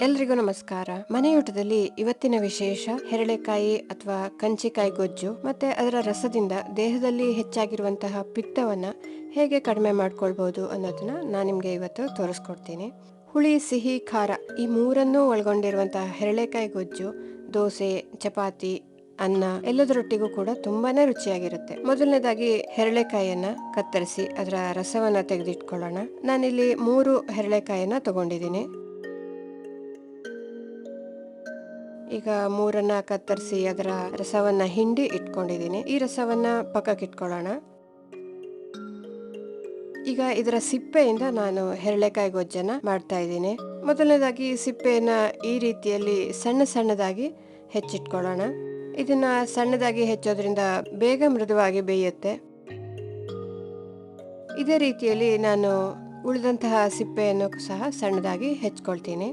ಎಲ್ರಿಗೂ ನಮಸ್ಕಾರ. ಮನೆಯೂಟದಲ್ಲಿ ಇವತ್ತಿನ ವಿಶೇಷ ಹೆರಳೆಕಾಯಿ ಅಥವಾ ಕಂಚಿಕಾಯಿ ಗೊಜ್ಜು ಮತ್ತೆ ಅದರ ರಸದಿಂದ ದೇಹದಲ್ಲಿ ಹೆಚ್ಚಾಗಿರುವಂತಹ ಪಿತ್ತವನ್ನ ಹೇಗೆ ಕಡಿಮೆ ಮಾಡ್ಕೊಳ್ಬಹುದು ಅನ್ನೋದನ್ನ ನಾನು ನಿಮ್ಗೆ ಇವತ್ತು ತೋರಿಸ್ಕೊಡ್ತೀನಿ. ಹುಳಿ, ಸಿಹಿ, ಖಾರ ಈ ಮೂರನ್ನೂ ಒಳಗೊಂಡಿರುವಂತಹ ಹೆರಳೆಕಾಯಿ ಗೊಜ್ಜು, ದೋಸೆ, ಚಪಾತಿ, ಅನ್ನ ಎಲ್ಲದರೊಟ್ಟಿಗೂ ಕೂಡ ತುಂಬಾನೇ ರುಚಿಯಾಗಿರುತ್ತೆ. ಮೊದಲನೇದಾಗಿ ಹೆರಳೆಕಾಯಿಯನ್ನ ಕತ್ತರಿಸಿ ಅದರ ರಸವನ್ನ ತೆಗೆದಿಟ್ಕೊಳ್ಳೋಣ. ನಾನಿಲ್ಲಿ ಮೂರು ಹೆರಳೆಕಾಯಿಯನ್ನ ತಗೊಂಡಿದ್ದೀನಿ. ಈಗ ಮೂರನ್ನ ಕತ್ತರಿಸಿ ಅದರ ರಸವನ್ನ ಹಿಂಡಿ ಇಟ್ಕೊಂಡಿದ್ದೀನಿ. ಈ ರಸವನ್ನ ಪಕ್ಕಕ್ಕೆ ಇಟ್ಕೊಳ್ಳೋಣ. ಈಗ ಇದರ ಸಿಪ್ಪೆಯಿಂದ ನಾನು ಹೆರಳೆಕಾಯಿ ಗೊಜ್ಜನ್ನ ಮಾಡ್ತಾ ಇದ್ದೀನಿ. ಮೊದಲನೇದಾಗಿ ಸಿಪ್ಪೆಯನ್ನ ಈ ರೀತಿಯಲ್ಲಿ ಸಣ್ಣ ಸಣ್ಣದಾಗಿ ಹೆಚ್ಚಿಟ್ಕೊಳ್ಳೋಣ. ಇದನ್ನ ಸಣ್ಣದಾಗಿ ಹೆಚ್ಚೋದ್ರಿಂದ ಬೇಗ ಮೃದುವಾಗಿ ಬೇಯುತ್ತೆ. ಇದೇ ರೀತಿಯಲ್ಲಿ ನಾನು ಉಳಿದಂತಹ ಸಿಪ್ಪೆಯನ್ನು ಸಹ ಸಣ್ಣದಾಗಿ ಹೆಚ್ಕೊಳ್ತೀನಿ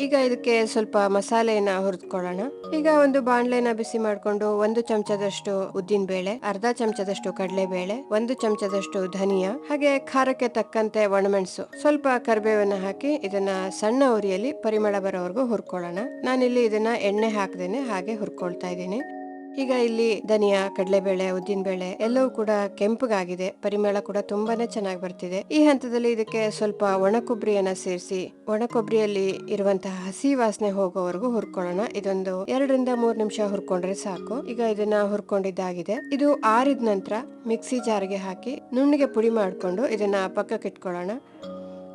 ಈಗ ಇದಕ್ಕೆ ಸ್ವಲ್ಪ ಮಸಾಲೆಯನ್ನ ಹುರಿದ್ಕೊಳ್ಳೋಣ. ಈಗ ಒಂದು ಬಾಣ್ಲೆನ ಬಿಸಿ ಮಾಡಿಕೊಂಡು ಒಂದು ಚಮಚದಷ್ಟು ಉದ್ದಿನ ಬೇಳೆ, ಅರ್ಧ ಚಮಚದಷ್ಟು ಕಡಲೆಬೇಳೆ, ಒಂದು ಚಮಚದಷ್ಟು ಧನಿಯಾ, ಹಾಗೆ ಖಾರಕ್ಕೆ ತಕ್ಕಂತೆ ಒಣಮೆಣಸು. ಸ್ವಲ್ಪ ಕರಿಬೇವನ್ನ ಹಾಕಿ ಇದನ್ನ ಸಣ್ಣ ಉರಿಯಲ್ಲಿ ಪರಿಮಳ ಬರೋವರೆಗೂ ಹುರ್ಕೊಳ್ಳೋಣ. ನಾನಿಲ್ಲಿ ಇದನ್ನ ಎಣ್ಣೆ ಹಾಕದೇನೆ ಹಾಗೆ ಹುರ್ಕೊಳ್ತಾ ಇದ್ದೀನಿ. ಈಗ ಇಲ್ಲಿ ಧನಿಯಾ, ಕಡಲೆಬೇಳೆ, ಉದ್ದಿನಬೇಳೆ ಎಲ್ಲವೂ ಕೂಡ ಕೆಂಪಗಾಗಿದೆ. ಪರಿಮಳ ಕೂಡ ತುಂಬಾನೇ ಚೆನ್ನಾಗಿ ಬರ್ತಿದೆ. ಈ ಹಂತದಲ್ಲಿ ಇದಕ್ಕೆ ಸ್ವಲ್ಪ ಒಣ ಕೊಬ್ಬರಿಯನ್ನ ಸೇರಿಸಿ ಒಣ ಕೊಬ್ಬರಿಯಲ್ಲಿ ಇರುವಂತಹ ಹಸಿ ವಾಸನೆ ಹೋಗೋವರೆಗೂ ಹುರ್ಕೊಳ್ಳೋಣ. ಇದೊಂದು ಎರಡರಿಂದ ಮೂರ್ ನಿಮಿಷ ಹುರ್ಕೊಂಡ್ರೆ ಸಾಕು. ಈಗ ಇದನ್ನ ಹುರ್ಕೊಂಡಿದ್ದಾಗಿದೆ. ಇದು ಆರಿದ ನಂತರ ಮಿಕ್ಸಿ ಜಾರ್ಗೆ ಹಾಕಿ ನುಣ್ಣಗೆ ಪುಡಿ ಮಾಡಿಕೊಂಡು ಇದನ್ನ ಪಕ್ಕಕ್ಕೆ ಇಟ್ಕೊಳ್ಳೋಣ.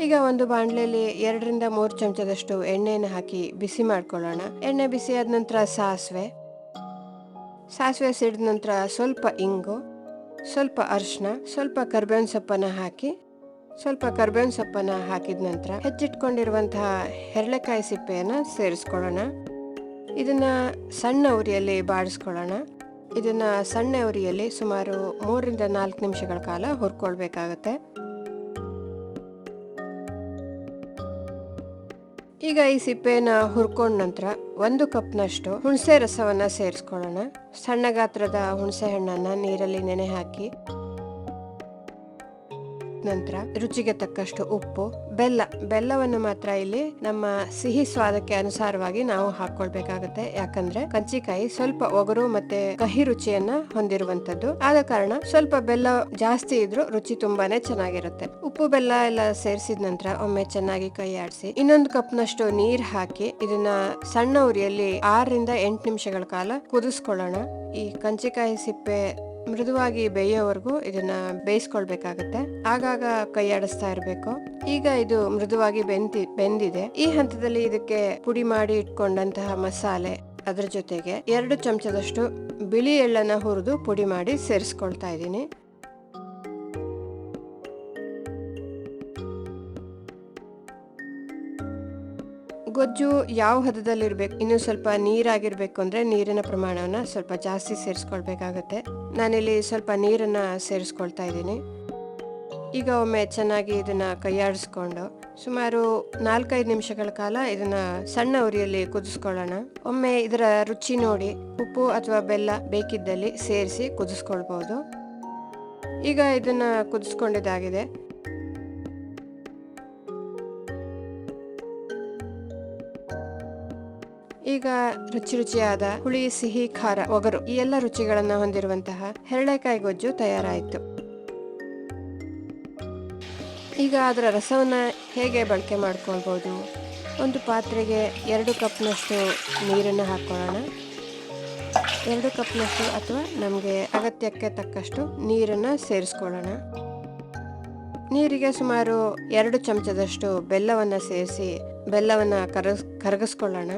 ಈಗ ಒಂದು ಬಾಣಲೆಯಲ್ಲಿ ಎರಡರಿಂದ ಮೂರು ಚಮಚದಷ್ಟು ಎಣ್ಣೆಯನ್ನು ಹಾಕಿ ಬಿಸಿ ಮಾಡ್ಕೊಳ್ಳೋಣ. ಎಣ್ಣೆ ಬಿಸಿ ಆದ ನಂತರ ಸಾಸಿವೆ ಸಾಸಿವೆ ಸಿಡಿದ ನಂತರ ಸ್ವಲ್ಪ ಇಂಗು, ಸ್ವಲ್ಪ ಅರಿಶಿನ ಸ್ವಲ್ಪ ಕರ್ಬೇವಿನ ಸೊಪ್ಪನ್ನು ಹಾಕಿ, ಸ್ವಲ್ಪ ಕರ್ಬೇವಿನ ಸೊಪ್ಪನ್ನ ಹಾಕಿದ ನಂತರ ಹೆಚ್ಚಿಟ್ಕೊಂಡಿರುವಂತಹ ಹೆರಳೆಕಾಯಿ ಸಿಪ್ಪೆಯನ್ನು ಸೇರಿಸ್ಕೊಳ್ಳೋಣ. ಇದನ್ನು ಸಣ್ಣ ಉರಿಯಲ್ಲಿ ಬಾಡಿಸ್ಕೊಳ್ಳೋಣ. ಇದನ್ನು ಸಣ್ಣ ಉರಿಯಲ್ಲಿ ಸುಮಾರು ಮೂರರಿಂದ ನಾಲ್ಕು ನಿಮಿಷಗಳ ಕಾಲ ಹುರ್ಕೊಳ್ಬೇಕಾಗತ್ತೆ. ಈಗ ಈ ಸಿಪ್ಪೆನ ಹುರ್ಕೊಂಡ ನಂತರ ಒಂದು ಕಪ್ನಷ್ಟು ಹುಣಸೆ ರಸವನ್ನ ಸೇರಿಸ್ಕೊಳ್ಳೋಣ. ಸಣ್ಣ ಗಾತ್ರದ ಹುಣಸೆ ಹಣ್ಣನ್ನ ನೀರಲ್ಲಿ ನೆನೆ ಹಾಕಿ ನಂತರ ರುಚಿಗೆ ತಕ್ಕಷ್ಟು ಉಪ್ಪು, ಬೆಲ್ಲ, ಬೆಲ್ಲವನ್ನು ಮಾತ್ರ ಇಲ್ಲಿ ನಮ್ಮ ಸಿಹಿ ಸ್ವಾದಕ್ಕೆ ಅನುಸಾರವಾಗಿ ನಾವು ಹಾಕೊಳ್ಬೇಕಾಗತ್ತೆ. ಯಾಕಂದ್ರೆ ಕಂಚಿಕಾಯಿ ಸ್ವಲ್ಪ ಒಗರು ಮತ್ತೆ ಕಹಿ ರುಚಿಯನ್ನ ಹೊಂದಿರುವಂತದ್ದು ಆದ ಕಾರಣ ಸ್ವಲ್ಪ ಬೆಲ್ಲ ಜಾಸ್ತಿ ಇದ್ರೂ ರುಚಿ ತುಂಬಾನೇ ಚೆನ್ನಾಗಿರುತ್ತೆ. ಉಪ್ಪು, ಬೆಲ್ಲ ಎಲ್ಲ ಸೇರಿಸಿದ ನಂತರ ಒಮ್ಮೆ ಚೆನ್ನಾಗಿ ಕೈ ಆಡಿಸಿ, ಇನ್ನೊಂದು ಕಪ್ನಷ್ಟು ನೀರ್ ಹಾಕಿ ಇದನ್ನ ಸಣ್ಣ ಉರಿಯಲ್ಲಿ ಆರರಿಂದ ಎಂಟು ನಿಮಿಷಗಳ ಕಾಲ ಕುದಿಸ್ಕೊಳ್ಳೋಣ. ಈ ಕಂಚಿಕಾಯಿ ಸಿಪ್ಪೆ ಮೃದುವಾಗಿ ಬೇಯೋವರೆಗೂ ಇದನ್ನ ಬೇಯಿಸ್ಕೊಳ್ಬೇಕಾಗತ್ತೆ. ಆಗಾಗ ಕೈ ಆಡಿಸ್ತಾ ಇರಬೇಕು. ಈಗ ಇದು ಮೃದುವಾಗಿ ಬೆಂದಿ ಬೆಂದಿದೆ. ಈ ಹಂತದಲ್ಲಿ ಇದಕ್ಕೆ ಪುಡಿ ಮಾಡಿ ಇಟ್ಕೊಂಡಂತಹ ಮಸಾಲೆ ಅದರ ಜೊತೆಗೆ ಎರಡು ಚಮಚದಷ್ಟು ಬಿಳಿ ಎಳ್ಳನ್ನ ಹುರಿದು ಪುಡಿ ಮಾಡಿ ಸೇರಿಸ್ಕೊಳ್ತಾ ಇದ್ದೀನಿ. ಗೊಜ್ಜು ಯಾವ ಹದದಲ್ಲಿರ್ಬೇಕು? ಇನ್ನು ಸ್ವಲ್ಪ ನೀರಾಗಿರ್ಬೇಕು ಅಂದ್ರೆ ನೀರಿನ ಪ್ರಮಾಣವನ್ನ ಸ್ವಲ್ಪ ಜಾಸ್ತಿ ಸೇರಿಸ್ಕೊಳ್ಬೇಕಾಗತ್ತೆ. ನಾನಿಲ್ಲಿ ಸ್ವಲ್ಪ ನೀರನ್ನ ಸೇರಿಸ್ಕೊಳ್ತಾ ಇದ್ದೀನಿ. ಈಗ ಒಮ್ಮೆ ಚೆನ್ನಾಗಿ ಇದನ್ನ ಕೈಯಾಡಿಸ್ಕೊಂಡು ಸುಮಾರು ನಾಲ್ಕೈದು ನಿಮಿಷಗಳ ಕಾಲ ಇದನ್ನ ಸಣ್ಣ ಉರಿಯಲ್ಲಿ ಕುದಿಸ್ಕೊಳ್ಳೋಣ. ಒಮ್ಮೆ ಇದರ ರುಚಿ ನೋಡಿ, ಉಪ್ಪು ಅಥವಾ ಬೆಲ್ಲ ಬೇಕಿದ್ದಲ್ಲಿ ಸೇರಿಸಿ ಕುದಿಸ್ಕೊಳ್ಬಹುದು ಈಗ ಇದನ್ನ ಕುದಿಸ್ಕೊಂಡಿದ್ದಾಗಿದೆ. ಈಗ ರುಚಿ ರುಚಿಯಾದ ಹುಳಿ, ಸಿಹಿ, ಖಾರ, ಒಗರು ಈ ಎಲ್ಲ ರುಚಿಗಳನ್ನು ಹೊಂದಿರುವಂತಹ ಹೆರಳೆಕಾಯಿ ಗೊಜ್ಜು ತಯಾರಾಯಿತು. ಈಗ ಅದರ ರಸವನ್ನು ಹೇಗೆ ಬಳಕೆ ಮಾಡ್ಕೊಳ್ಬೋದು? ಒಂದು ಪಾತ್ರೆಗೆ ಎರಡು ಕಪ್ನಷ್ಟು ನೀರನ್ನು ಹಾಕ್ಕೊಳ್ಳೋಣ ಎರಡು ಕಪ್ನಷ್ಟು ಅಥವಾ ನಮಗೆ ಅಗತ್ಯಕ್ಕೆ ತಕ್ಕಷ್ಟು ನೀರನ್ನು ಸೇರಿಸ್ಕೊಳ್ಳೋಣ. ನೀರಿಗೆ ಸುಮಾರು ಎರಡು ಚಮಚದಷ್ಟು ಬೆಲ್ಲವನ್ನು ಸೇರಿಸಿ ಬೆಲ್ಲವನ್ನು ಕರಗ ಕರಗಿಸ್ಕೊಳ್ಳೋಣ.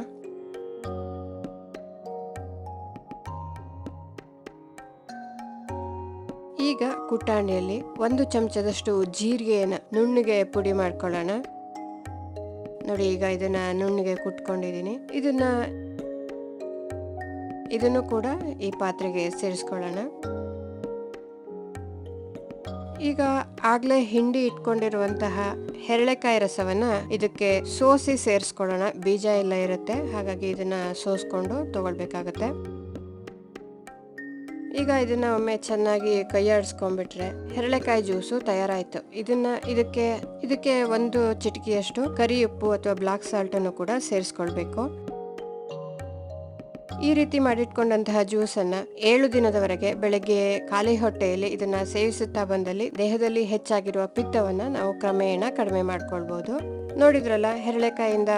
ಈಗ ಕುಟಾಣಿಯಲ್ಲಿ ಒಂದು ಚಮಚದಷ್ಟು ಜೀರಿಗೆಯನ್ನು ನುಣ್ಣಗೆ ಪುಡಿ ಮಾಡ್ಕೊಳ್ಳೋಣ. ನೋಡಿ, ಈಗ ಇದನ್ನ ನುಣ್ಣಗೆ ಕುಟ್ಕೊಂಡಿದ್ದೀನಿ. ಇದನ್ನ, ಇದನ್ನು ಕೂಡ ಈ ಪಾತ್ರೆಗೆ ಸೇರಿಸ್ಕೊಳ್ಳೋಣ. ಈಗ ಆಗ್ಲೇ ಹಿಂಡಿ ಇಟ್ಕೊಂಡಿರುವಂತಹ ಹೆರಳೆಕಾಯಿ ರಸವನ್ನ ಇದಕ್ಕೆ ಸೋಸಿ ಸೇರಿಸ್ಕೊಳ್ಳೋಣ. ಬೀಜ ಎಲ್ಲ ಇರುತ್ತೆ, ಹಾಗಾಗಿ ಇದನ್ನ ಸೋಸ್ಕೊಂಡು ತಗೊಳ್ಬೇಕಾಗತ್ತೆ. ಈಗ ಇದನ್ನ ಒಮ್ಮೆ ಚೆನ್ನಾಗಿ ಕೈಯಾಡಿಸ್ಕೊಂಡ್ಬಿಟ್ರೆ ಹೆರಳೆಕಾಯಿ ಜ್ಯೂಸು ತಯಾರಾಯ್ತು. ಇದನ್ನ ಇದಕ್ಕೆ ಇದಕ್ಕೆ ಒಂದು ಚಿಟಿಕೆಯಷ್ಟು ಕರಿ ಉಪ್ಪು ಅಥವಾ ಬ್ಲಾಕ್ ಸಾಲ್ಟ್ ಅನ್ನು ಕೂಡ ಸೇರಿಸ್ಕೊಳ್ಬೇಕು. ಈ ರೀತಿ ಮಾಡಿಟ್ಕೊಂಡಂತಹ ಜ್ಯೂಸನ್ನು ಏಳು ದಿನದವರೆಗೆ ಬೆಳಗ್ಗೆ ಖಾಲಿ ಹೊಟ್ಟೆಯಲ್ಲಿ ಇದನ್ನು ಸೇವಿಸುತ್ತಾ ಬಂದಲ್ಲಿ ದೇಹದಲ್ಲಿ ಹೆಚ್ಚಾಗಿರುವ ಪಿತ್ತವನ್ನು ನಾವು ಕ್ರಮೇಣ ಕಡಿಮೆ ಮಾಡ್ಕೊಳ್ಬೋದು. ನೋಡಿದ್ರಲ್ಲ, ಹೆರಳೆಕಾಯಿಂದ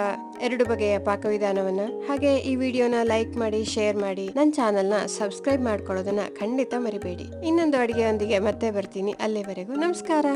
ಎರಡು ಬಗೆಯ ಪಾಕವಿಧಾನವನ್ನ. ಹಾಗೆ ಈ ವಿಡಿಯೋನ ಲೈಕ್ ಮಾಡಿ, ಶೇರ್ ಮಾಡಿ ನನ್ನ ಚಾನೆಲ್ನ ಸಬ್ಸ್ಕ್ರೈಬ್ ಮಾಡ್ಕೊಳ್ಳೋದನ್ನ ಖಂಡಿತ ಮರಿಬೇಡಿ. ಇನ್ನೊಂದು ಅಡಿಗೆಯೊಂದಿಗೆ ಮತ್ತೆ ಬರ್ತೀನಿ. ಅಲ್ಲಿವರೆಗೂ ನಮಸ್ಕಾರ.